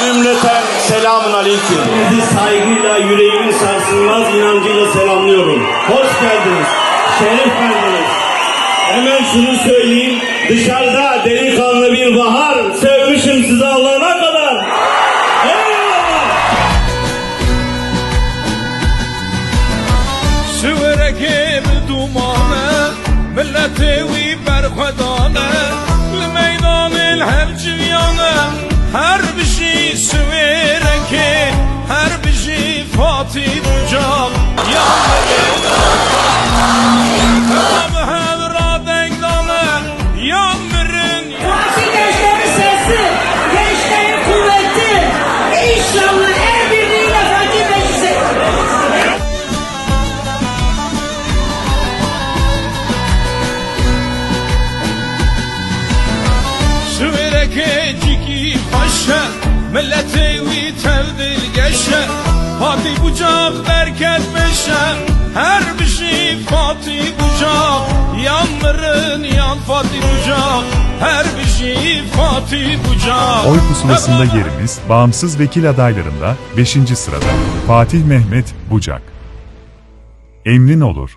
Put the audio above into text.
Cümleten selamun aleyküm. Sizi saygıyla, yüreğimin sarsılmaz inancıyla selamlıyorum. Hoş geldiniz, şeref verdiniz. Hemen şunu söyleyeyim, dışarıda delikanlı bir bahar, sevmişim sizi Allah'ına kadar. Eyvallah! Süvere gibi dumane, milleti ve berhedane, aşe Millet evi tevdil geçe Fatih bucak berket beşe Her bir şey Fatih bucak Yanların yan Fatih bucak Her bir şey Fatih bucak Oy pusulasında yerimiz bağımsız vekil adaylarında 5. sırada Fatih Mehmet Bucak. Emrin olur.